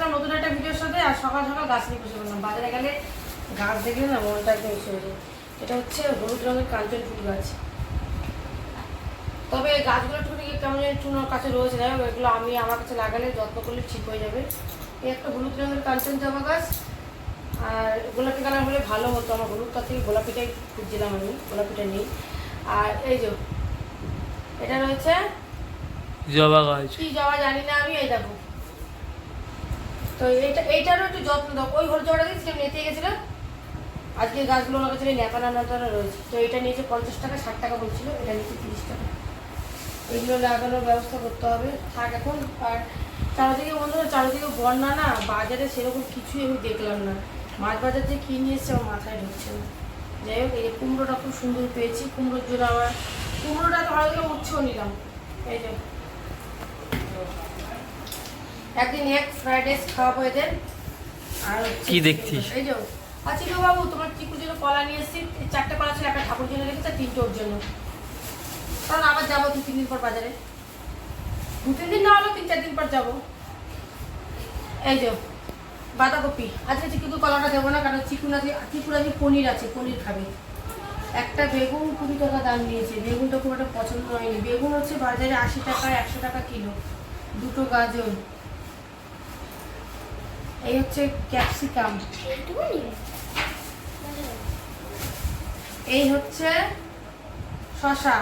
আসলাম নতুন একটা ভিডিওর সাথে আর সকাল সকাল গাছ নিয়ে বসে পড়লাম। বাজারে গেলে গাছ দেখলে না মনটা একদম যায়। এটা হচ্ছে হলুদ রঙের কাঞ্চন ফুল গাছ। তবে গাছগুলো একটু কেমন জানি চুনোর কাছে রয়েছে। হোক এগুলো আমি আমার কাছে লাগালে যত্ন করলে ঠিক হয়ে যাবে। এই একটা হলুদ রঙের কাঞ্চন জামা গাছ। আর গোলাপি কালার হলে ভালো হতো। আমার হলুদটা থেকে গোলাপিটাই খুঁজছিলাম আমি। গোলাপিটা নেই। আর এই যে এটা রয়েছে জবা গাছ। কি যাওয়া জানি না আমি এই দেখো। তো এইটা, এইটারও একটু যত্ন দাও। ওই ঘর জোড়া দিয়েছিলাম নেতে গেছিলাম আজকে গাছগুলো আমার কাছে ন্যাপানা নাটানা রয়েছে। তো এটা নিয়েছে পঞ্চাশ টাকা, ষাট টাকা বলছিল, এটা নিয়েছে তিরিশ টাকা। এগুলো লাগানোর ব্যবস্থা করতে হবে। থাক এখন, আর চারিদিকে বন্ধুরা চারিদিকে বন্যা না, বাজারে সেরকম কিছুই আমি দেখলাম না। মাছ বাজার যে কী নিয়ে এসছে, আমার মাথায় ঢুকছে না। যাই হোক, এই যে কুমড়োটা খুব সুন্দর পেয়েছি, কুমড়োর জন্য আমার কুমড়োটা তো ভালো উঠছেও নিলাম। এই যে একদিন এক ফ্রাইড রাইস খাওয়াবো এদের আর কি দেখছিস? এই যে আচ্ছা গো বাবু তোমার চিকুর জন্য কলা নিয়ে এসেছি। চারটে কলা ছিল একটা ঠাকুর জন্য রেখেছে তিনটে ওর জন্য। কারণ আবার যাব দু তিন দিন পর বাজারে। দু তিন দিন না হলেও তিন চার দিন পর যাব। এই যে বাঁধাকপি। আজকে চিকুকে কলাটা দেবো না কারণ চিকুন আছে চিকুর আজকে পনির আছে পনির খাবে। একটা বেগুন কুড়ি টাকা দাম নিয়েছে। বেগুনটা খুব একটা পছন্দ হয়নি। বেগুন হচ্ছে বাজারে আশি টাকা একশো টাকা কিলো। দুটো গাজর। এই হচ্ছে ক্যাপসিকাম। এই হচ্ছে শশা।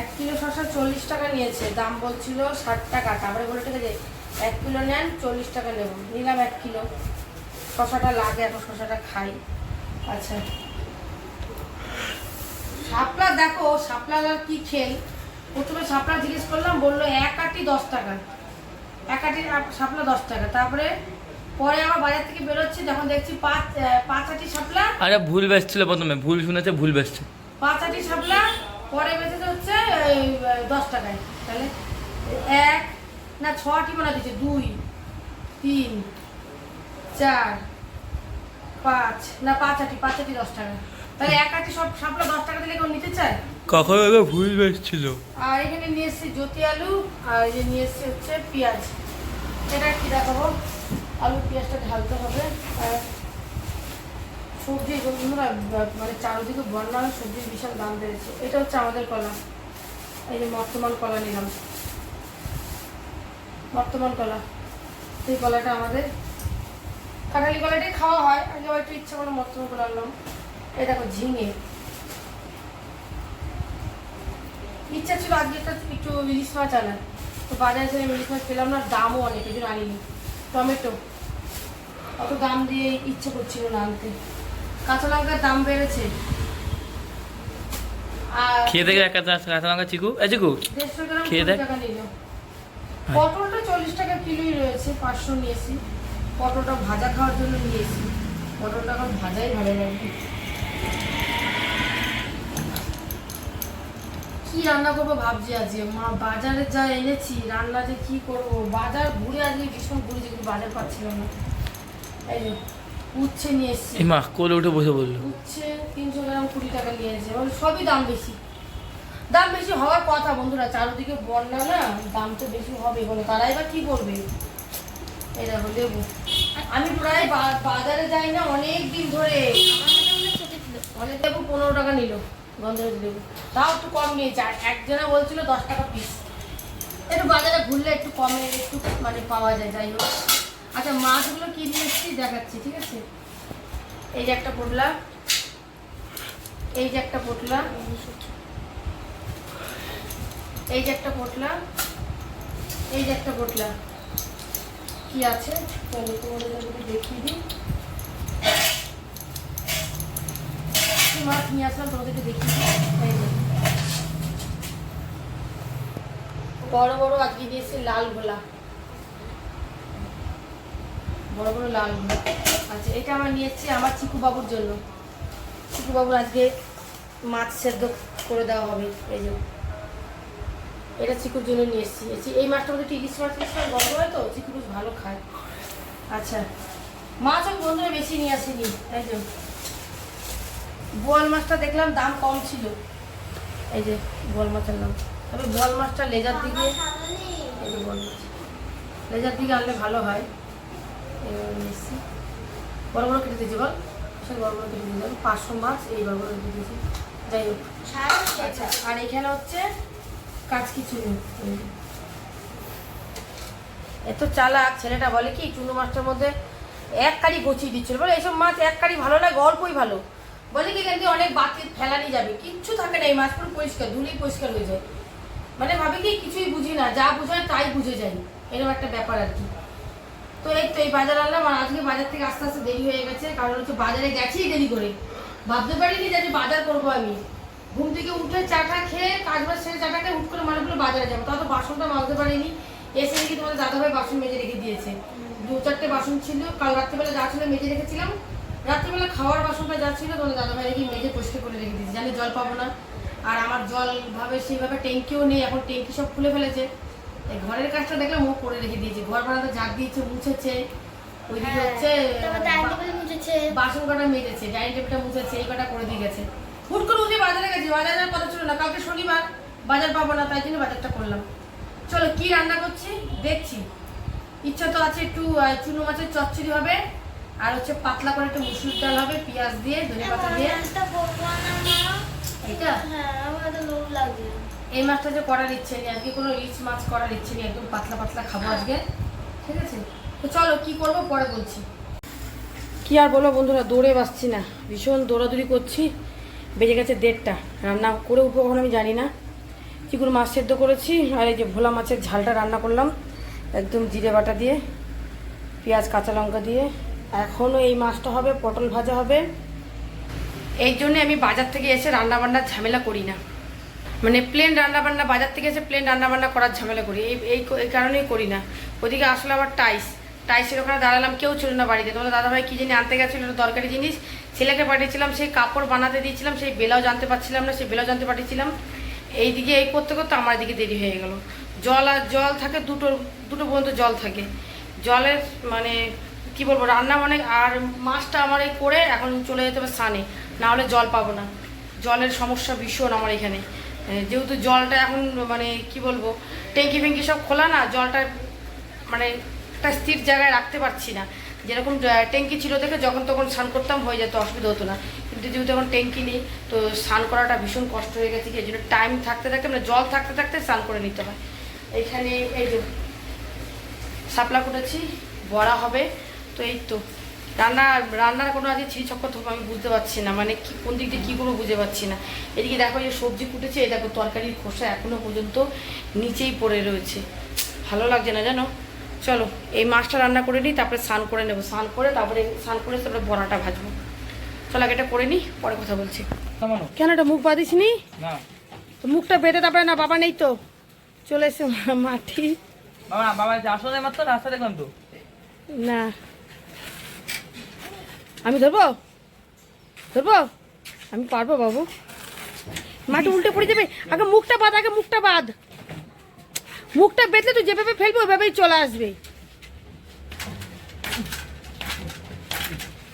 এক কিলো শশা চল্লিশ টাকা নিয়েছে। দাম বলছিল ষাট টাকা। তারপরে বলে ঠিক আছে এক কিলো নেন, চল্লিশ টাকা নেব। নিলাম এক কিলো। শশাটা লাগে, এখন শশাটা খাই। আচ্ছা। শাপলা দেখো শাপলার কি খেল? প্রথমে শাপলা জিজ্ঞেস করলাম, বলল এক আটি দশ টাকা। এক আটি শাপলা দশ টাকা। তারপরে পরে আবার বাজার থেকে বেরোচ্ছি যখন দেখছি পাঁচ পাঁচ আটি শাপলা। আরে ভুল বেসছিল প্রথমে ভুল শুনেছে ভুল বেসছে পাঁচ আটি শাপলা পরে বেঁচেছে হচ্ছে দশ টাকায়। তাহলে এক না ছ আটি মনে দিচ্ছে দুই তিন চার পাঁচ না পাঁচ আটি পাঁচ আটি দশ টাকা। তাহলে এক আটি সব শাপলা দশ টাকা দিলে কেউ নিতে চায়? কখন আগে ভুল বেসছিল আর এখানে নিয়ে এসেছি জ্যোতি আলু আর এই যে নিয়ে এসেছি হচ্ছে পেঁয়াজ। এটা কি দেখাবো? আলু পেঁয়াজটা ঢালতে হবে। আর সবজি, বন্ধুরা মানে চারিদিকে বন্যা, সবজির বিশাল দাম বেড়েছে। এটা হচ্ছে আমাদের কলা। এই যে বর্তমান কলা নিলাম। বর্তমান কলা। সেই কলাটা আমাদের কাঁঠালি কলাটাই খাওয়া হয়। আগে একটু ইচ্ছা করে বর্তমান কলা আনলাম। এই দেখো, ঝিঙে। ইচ্ছা ছিল আজকে একটা একটু ইলিশ মাছ আনার। তো বাজারে ছেড়ে ইলিশ মাছ পেলাম না, দামও অনেক জন্য আনিনি। টমেটো। অত দাম দিয়ে ইচ্ছে করছিল না আনতে। কাঁচা লঙ্কার দাম বেড়েছে। আর খেয়ে দেখে একটা কাঁচা লঙ্কা চিকু। এ চিকু। খেয়ে দেখ। পটলটা চল্লিশ টাকা কিলোই রয়েছে পাঁচশো নিয়েছি। পটলটা ভাজা খাওয়ার জন্য নিয়েছি। পটলটা এখন ভাজাই ভালো লাগবে কি রান্না করব ভাবছি আজকে? মা বাজারে যা এনেছি রান্না যে কি করব? বাজার ঘুরে আজকে ভীষণ ঘুরেছি কিন্তু বাজার পাচ্ছিলাম না। এই যে উচ্ছে নিয়ে এসছি। মা কোলে উঠে বসে বলল। উচ্ছে তিনশো গ্রাম কুড়ি টাকা নিয়েছে মানে সবই দাম বেশি। দাম বেশি হওয়ার কথা বন্ধুরা চারিদিকে বন্যা না দাম তো বেশি হবে বলে। তারা এবার কি করবে এই দেখো লেবু। আমি প্রায় বাজারে যাই না অনেক দিন ধরে। অনেক লেবু পনেরো টাকা নিল। গন্ধরাজ তাও একটু কম নিয়েছে, আর একজনা বলছিল দশ টাকা পিস একটু বাজারে ঘুরলে একটু কমে, একটু মানে পাওয়া যায়, যাই হোক। আচ্ছা মাছগুলো কি নিয়ে এসেছি? দেখাচ্ছি, ঠিক আছে? এই যে একটা পোটলা। এই যে একটা পোটলা। এই যে একটা পোটলা। এই যে একটা পোটলা। কি আছে? দেখিয়ে দিই। মাছ নিয়ে আসলাম তোমাদেরকে যে। বড় বড় আজকে দিয়েছে লাল গোলা বড় বড় লাল গোলা আচ্ছা এটা আমার নিয়েছি আমার চিকু বাবুর জন্য। চিকু বাবুর আজকে মাছ সেদ্ধ করে দেওয়া হবে। এই যে। এটা চিকুর জন্য নিয়ে এসেছি। এসেছি এই মাছটা মধ্যে ইলিশ মাছ মাছ গন্ধ হয় তো? চিকু ভালো খায়। আচ্ছা। মাছ আমি বন্ধুরা বেশি নিয়ে আসিনি এই যে বোয়াল মাছটা দেখলাম দাম কম ছিল। এই যে বোয়াল মাছের নাম। তবে বোয়াল মাছটা লেজার দিকে এই যে বোয়াল মাছ। লেজার দিকে আনলে ভালো হয়। বড় বড় কেটে দিয়েছি বল। সেই বড় বড় কেটে দিয়েছি পাঁচশো মাছ এই বড় বড় কেটে দিয়েছি। যাই হোক। আচ্ছা আর এখানে হচ্ছে কাজ কিছু। এত চালাক ছেলেটা বলে কি চুনো মাছটার মধ্যে এক কারি গচিয়ে দিচ্ছিল। বলে এইসব মাছ এক কারি ভালো লাগে অল্পই ভালো। বলে কি থেকে অনেক বাতি ফেলানি যাবে? কিচ্ছু থাকে না এই মাছ পুরো পরিষ্কার, ধুলেই পরিষ্কার হয়ে যায়। মানে ভাবে কি, কিছুই বুঝি না, যা বুঝায় তাই বুঝে যাই। এরকম একটা ব্যাপার আর কি। তো এই তো এই বাজার আনলাম, আর আজকে বাজার থেকে আস্তে আস্তে দেরি হয়ে গেছে, কারণ হচ্ছে বাজারে গেছি দেরি করে। ভাবতে পারিনি যে বাজার করব আমি। ঘুম থেকে উঠে চাটা খেয়ে কাজ বাজ সেরে চাটা খেয়ে উঠ করে মনে করল বাজারে যাব। তাও তো বাসনটা মাজতে পারিনি। এসে দেখি তোমাদের দাদাভাই বাসন মেজে রেখে দিয়েছে। দু চারটে বাসন ছিল, কাল রাত্রিবেলা যা ছিল মেজে রেখেছিলাম। রাত্রিবেলা খাওয়ার বাসনটা যা ছিল তোমাদের দাদাভাই রেখে মেজে পরিষ্কার করে রেখে দিয়েছি? জানি জল পাবো না। আর আমার জল ভাবে সেইভাবে ট্যাঙ্কিও নেই এখন ট্যাঙ্কি সব খুলে ফেলেছে। ঘরের কাজটা দেখলাম ও করে রেখে দিয়েছে। ঘর বানাতে ঝাঁক দিয়েছে মুছেছে। ওইদিকে হচ্ছে বাসন কটা মেজেছে ডাইনিং টেবিলটা মুছেছে এই কটা করে দিয়ে গেছে। হুট করে উঠে বাজারে গেছি বাজারে কথা ছিল না কালকে শনিবার বাজার পাবো না তাই জন্য বাজারটা করলাম। চলো কি রান্না করছি? দেখছি। ইচ্ছা তো আছে একটু চুনো মাছের চচ্চড়ি হবে আর হচ্ছে পাতলা করে একটু মুসুর ডাল হবে পেঁয়াজ দিয়ে ধনে পাতা দিয়ে। এটা এই মাছটা যে করার ইচ্ছে নেই আজকে কোনো রিচ মাছ করার ইচ্ছে নেই একদম পাতলা পাতলা খাব আজকে। ঠিক আছে? তো চলো কি করব? পরে বলছি। কি আর বলো বন্ধুরা দৌড়ে বাসছি না। ভীষণ দৌড়াদৌড়ি করছি। বেজে গেছে দেড়টা। রান্না করে উঠবো কখন আমি জানি না। চিকুর মাছ সেদ্ধ করেছি আর এই যে ভোলা মাছের ঝালটা রান্না করলাম একদম জিরে বাটা দিয়ে পেঁয়াজ কাঁচা লঙ্কা দিয়ে। এখনও এই মাছটা হবে, পটল ভাজা হবে। এই জন্যে আমি বাজার থেকে এসে রান্নাবান্নার ঝামেলা করি না। মানে প্লেন রান্নাবান্না, বাজার থেকে এসে প্লেন রান্নাবান্না করার ঝামেলা করি। এই এই কারণেই করি না। ওদিকে আসলে আবার টাইস। টাইসের ওখানে দাঁড়ালাম, কেউ ছিল না বাড়িতে। তোমার দাদাভাই কী জানি আনতে গেছিল দরকারি জিনিস। ছেলেকে পাঠিয়েছিলাম, সেই কাপড় বানাতে দিয়েছিলাম, সেই বেলাও জানতে পারছিলাম না, সেই বেলাও জানতে পাঠিয়েছিলাম এই দিকে এই করতে করতে আমার দিকে দেরি হয়ে গেল। জল আর জল থাকে, দুটো দুটো পর্যন্ত জল থাকে। জলের মানে কি বলব, রান্না মানে আর মাছটা আমার এই করে এখন চলে যেতে হবে সানে না হলে জল পাবো না। জলের সমস্যা ভীষণ আমার এখানে। যেহেতু জলটা এখন মানে কি বলব, ট্যাঙ্কি ফ্যাঙ্কি সব খোলা না, জলটা মানে একটা স্থির জায়গায় রাখতে পারছি না। যেরকম ট্যাঙ্কি ছিল দেখে যখন তখন স্নান করতাম, হয়ে যেত, অসুবিধা হতো না। কিন্তু যেহেতু এখন ট্যাঙ্কি নেই, তো স্নান করাটা ভীষণ কষ্ট হয়ে গেছে এই জন্য টাইম থাকতে থাকতে মানে জল থাকতে থাকতে স্নান করে নিতে হয়। এইখানে, এই যে শাপলা কুটেছি, বড়া হবে। তো এই তো। রান্না রান্নার কোনো আজকে ছিঁড়ি চক্কর থাকব আমি বুঝতে পারছি না। মানে কি কোন দিক দিয়ে কী করব বুঝতে পারছি না। এদিকে দেখো যে সবজি কুটেছে এই দেখো তরকারির খোসা এখনও পর্যন্ত নিচেই পড়ে রয়েছে। ভালো লাগছে না জানো? চলো এই মাছটা রান্না করে নিই তারপরে স্নান করে নেব। স্নান করে তারপরে স্নান করে তারপরে বড়াটা ভাজবো। চলো আগে এটা করে নিই পরে কথা বলছি। কেন এটা মুখ বাঁধিস নি? তো মুখটা বেঁধে তারপরে না বাবা নেই তো। চলে এসে মাটি। বাবা বাবা আসলে মাত্র না। আমি ধরবো? ধরবো? আমি পারব বাবু। মাটি উল্টে পড়ে যাবে। আগে মুখটা বাঁধ আগে মুখটা বাঁধ। মুখটা বেঁধলে তুই যেভাবে ফেলব ওইভাবেই চলে আসবে।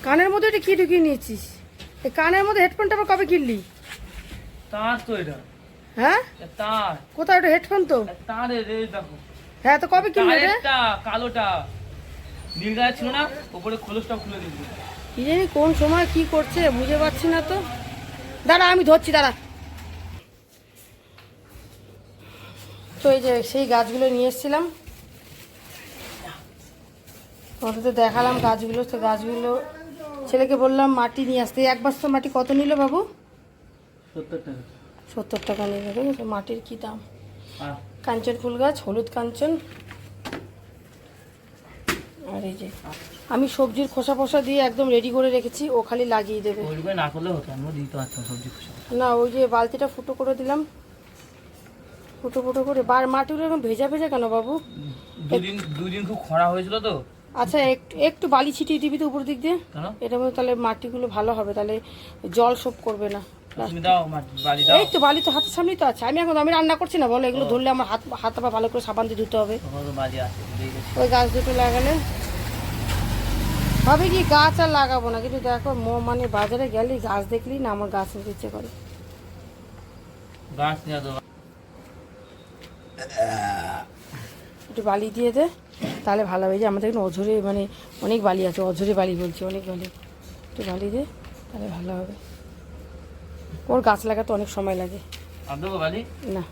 কানের মধ্যে এটা কি ঢুকিয়ে নিয়েছিস? এই কানের মধ্যে হেডফোনটা আবার কবে কিনলি? তার তো এটা। হ্যাঁ? তার। কোথায় ওটা হেডফোন তো? এ তারের এই দেখো। হ্যাঁ তো কবে কিনলি রে কালোটা। নীল ছিল না? ওপরে খোলসটা খুলে দিয়েছে কি জানি কোন সময় কি করছে বুঝে পাচ্ছি না তো। দাঁড়া আমি ধরছি দাঁড়া। তো এই যে সেই গাছগুলো নিয়ে এসেছিলাম। ওদের তো দেখালাম গাছগুলো তো গাছগুলো ছেলেকে বললাম মাটি নিয়ে আসতে। এক বস্তা মাটি কত নিল বাবু? সত্তর টাকা। সত্তর টাকা নিয়ে ঠিক আছে? মাটির কী দাম? কাঞ্চন ফুল গাছ হলুদ কাঞ্চন। আর এই যে আমি সবজির খোসা ফোসা দিয়ে একদম রেডি করে রেখেছি ও খালি লাগিয়ে দেবে। না করলে হতো আমরা দিতে পারতাম সবজি খুশি না ওই যে বালতিটা ফুটো করে দিলাম। ফুটো ফুটো করে বার মাটিগুলো এরকম ভেজা ভেজা কেন বাবু? দুদিন দুদিন খুব খরা হয়েছিল তো। আচ্ছা একটু একটু বালি ছিটিয়ে দিবি তো উপর দিক দিয়ে। এটা মধ্যে তাহলে মাটিগুলো ভালো হবে তাহলে জল সব করবে না। এই তো বালি তো হাতের সামনেই তো আছে। আমি এখন আমি রান্না করছি না বলো এগুলো ধরলে আমার হাত হাত পা ভালো করে সাবান দিয়ে ধুতে হবে। ওই গাছ দুটো লাগালে ভাবে কি গাছ আর লাগাবো না কিন্তু দেখো মো মানে বাজারে গেলেই গাছ দেখলেই না আমার গাছ নিতে ইচ্ছে করে। গাছ একটু বালি দিয়ে দে তাহলে ভালো হবে। যে আমাদের এখানে অঝরে মানে অনেক বালি আছে অঝরে বালি বলছি অনেক বালি একটু বালি দে তাহলে ভালো হবে। ওর গাছ লাগাতে অনেক সময় লাগে। না।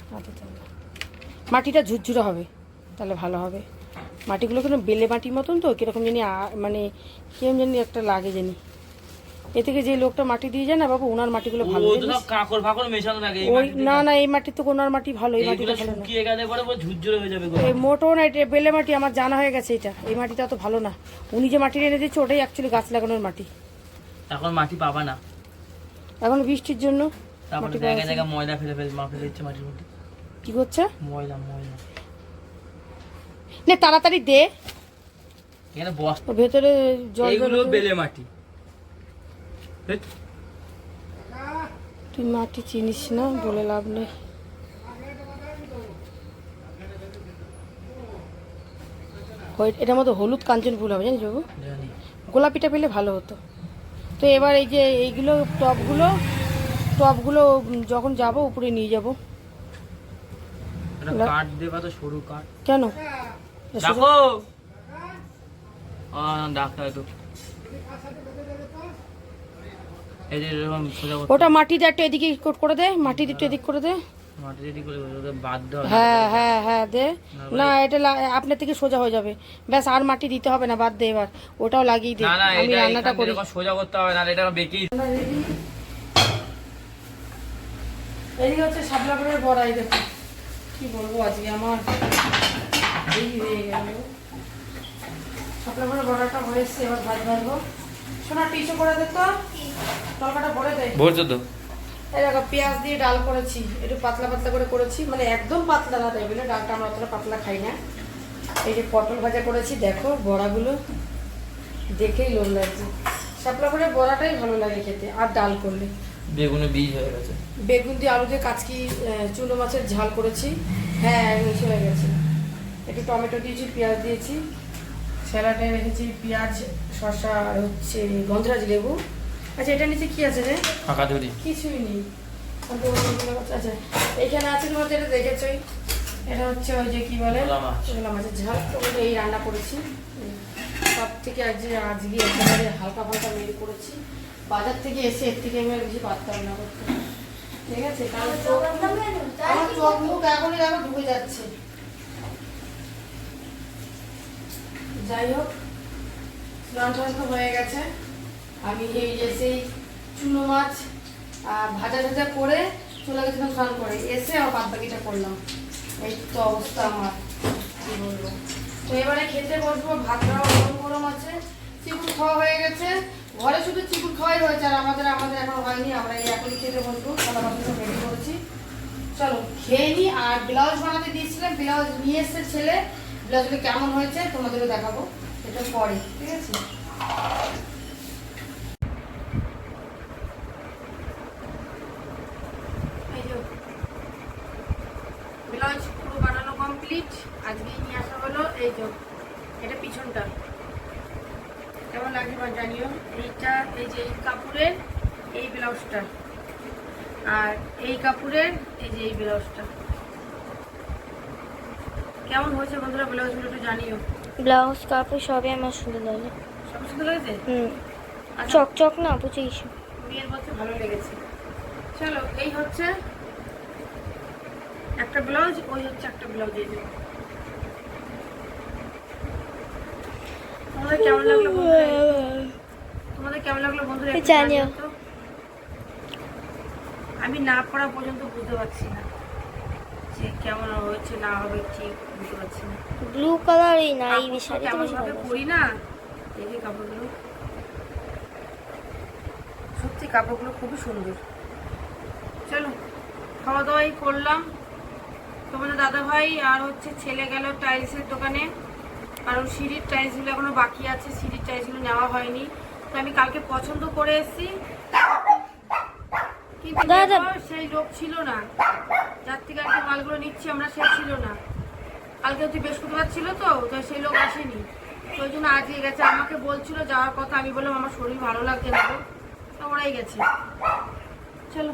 মাটিটা ঝুরঝুরে হবে তাহলে ভালো হবে। মাটিগুলো কোনো বেলে মাটির মতন তো? কীরকম জানি মানে কেমন জানি একটা লাগে জানি। এ থেকে যে লোকটা মাটি দিয়ে যায় না বাবু ওনার মাটিগুলো ভালো ও তো জানিস? সব কাঁকড় ফাঁকড় মেশানো থাকে ওই না না এই মাটি তো ওনার মাটি ভালো এই মাটিটা ভালো না। শুকিয়ে গেলে পরে ঝুরঝুরে হয়ে যাবে এই মোটো না এটা বেলে মাটি আমার জানা হয়ে গেছে এটা। এই মাটিটা তো ভালো না। উনি যে মাটি এনে দিচ্ছে ওটাই অ্যাকচুয়ালি গাছ লাগানোর মাটি। এখন মাটি পাবা না। এখন বৃষ্টির জন্য তারপরে জায়গায় জায়গায় ময়দা ফেলে ফেলে মা ফেলে দিচ্ছে মাটির মধ্যে। কি করছে? ময়দা ময়দা নে তাড়াতাড়ি দে। এখানে বস। ভেতরে জল এইগুলো জল বেলে মাটি। তুই মাটি চিনিস না বলে লাভ নেই। এটার মধ্যে হলুদ কাঞ্চন ফুল হবে জানিস বাবু? গোলাপিটা পেলে ভালো হতো। তো এবার এই যে এইগুলো টপগুলো টপগুলো যখন যাব উপরে নিয়ে যাব। কাঠ দেবা তো সরু কাঠ। কেন? ডাকো। যে এরকম ওটা মাটিতে একটা এদিকে কোট করে দে মাটি একটু এদিক করে দে। হ্যাঁ হ্যাঁ হ্যাঁ দে। না এটা আপনার থেকে সোজা হয়ে যাবে। ব্যাস আর মাটি দিতে হবে না বাদ দে এবার। ওটাও লাগিয়ে দে। আমি রান্নাটা করি। সোজা করতে হবে না এটা বেঁকেই এদিকে হচ্ছে শাপলা বড়াই দেখো। কি বলব আজকে আমার? এই হয়ে গেল শাপলা করে বড়াটা হয়ে এসছে এবার ভাজ ভাজবো শোনা টিসু করে দে তো তরকাটা ভরে দে ভরছো তো এই দেখো পেঁয়াজ দিয়ে ডাল করেছি একটু পাতলা পাতলা করে করেছি মানে একদম পাতলা না তাই বলে ডালটা আমরা অতটা পাতলা খাই না। এই যে পটল ভাজা করেছি দেখো বড়াগুলো দেখেই লোভ লাগছে। শাপলা করে বড়াটাই ভালো লাগে খেতে আর ডাল করলে। বেগুনে বীজ হয়ে গেছে। বেগুন দিয়ে আলু দিয়ে কাচকি চুনো মাছের ঝাল করেছি। হ্যাঁ হয়ে গেছে। একটু টমেটো দিয়েছি পেঁয়াজ দিয়েছি স্যালাডে রেখেছি পেঁয়াজ শসা আর হচ্ছে গন্ধরাজ লেবু। আচ্ছা এটা নিচে কি আছে রে? ফাঁকা ধরি কিছুই নেই। আচ্ছা এখানে আছে তোমার যেটা দেখেছই এটা হচ্ছে ওই যে কি বলে। ভোলা মাছের ঝাল। এই রান্না করেছি। সব থেকে আজ আজকে একেবারে হালকা ফালকা মেরে করেছি। বাজার থেকে এসে এর থেকে আমি আর বেশি পারতাম না করতে ঠিক আছে? কারণ চোখ আমার চোখ মুখ এখনই দেখো ঢুকে যাচ্ছে। যাই হোক টান তো হয়ে গেছে। আমি এই যে সেই চুনো মাছ ভাজা ভাজা করে চলে গেছিলাম স্নান করে। এসে আমার বাদ করলাম। এই তো অবস্থা আমার, কি বলব? তো এবারে খেতে বসবো ভাতটাও গরম গরম আছে, চিকুন খাওয়া হয়ে গেছে। ঘরে শুধু চিকুর খাওয়াই হয়েছে আর আমাদের আমাদের এখন হয়নি। আমরা এই এখনই খেতে বসবো খাওয়া বাসন সব রেডি করেছি। চলো, খেয়ে নি, আর ব্লাউজ বানাতে দিয়েছিলাম, ব্লাউজ নিয়ে এসছে ছেলে। ব্লাউজগুলো কেমন হয়েছে তোমাদেরও দেখাবো। এটা পরে, ঠিক আছে? ব্লাউজ পুরো বানানো কমপ্লিট। আজকেই নিয়ে আসা হলো, এই এটা পিছনটা। কেমন এবার জানিও? এইটা, এই যে এই এই ব্লাউজটা। আর এই কাপড়ের এই যে এই ব্লাউজটা। কেমন হয়েছে বন্ধুরা ব্লাউজগুলো একটু জানিও। ব্লাউজ কাপড় সবই আমার সুন্দর লাগে। সব সুন্দর লেগেছে হুম। আচ্ছা। চকচক না বুঝেইস মেয়ের বলতে ভালো লেগেছে। চলো এই হচ্ছে একটা ব্লাউজ ওই হচ্ছে একটা ব্লাউজ এই তোমাদের কেমন লাগল তোমাদের কেমন লাগল বন্ধুরা জানিও। আমি না পড়া পর্যন্ত বুঝতে পারছি না। যে কেমন হয়েছে না হবে ঠিক বুঝতে পারছি না। ব্লু কালার এই না এই শাড়িটা কেমন ভাবে পরি না? দেখি কাপড়গুলো। সত্যি কাপড়গুলো খুবই সুন্দর। চলো খাওয়া দাওয়াই করলাম। তোমাদের দাদা ভাই আর হচ্ছে ছেলে গেল টাইলসের দোকানে। কারণ সিঁড়ির টাইলসগুলো এখনও বাকি আছে সিঁড়ির টাইলসগুলো নেওয়া হয়নি। তো আমি কালকে পছন্দ করে এসেছি। কিন্তু সেই লোক ছিল না। যার থেকে আর কি মালগুলো নিচ্ছি, আমরা সে ছিল না। কালকে হচ্ছে বৃহস্পতিবার ছিল তো তো সেই লোক আসেনি। তো ওই জন্য আজকে গেছে। আমাকে বলছিল যাওয়ার কথা, আমি বললাম আমার শরীর ভালো লাগছে না তো ওরাই গেছে। চলো।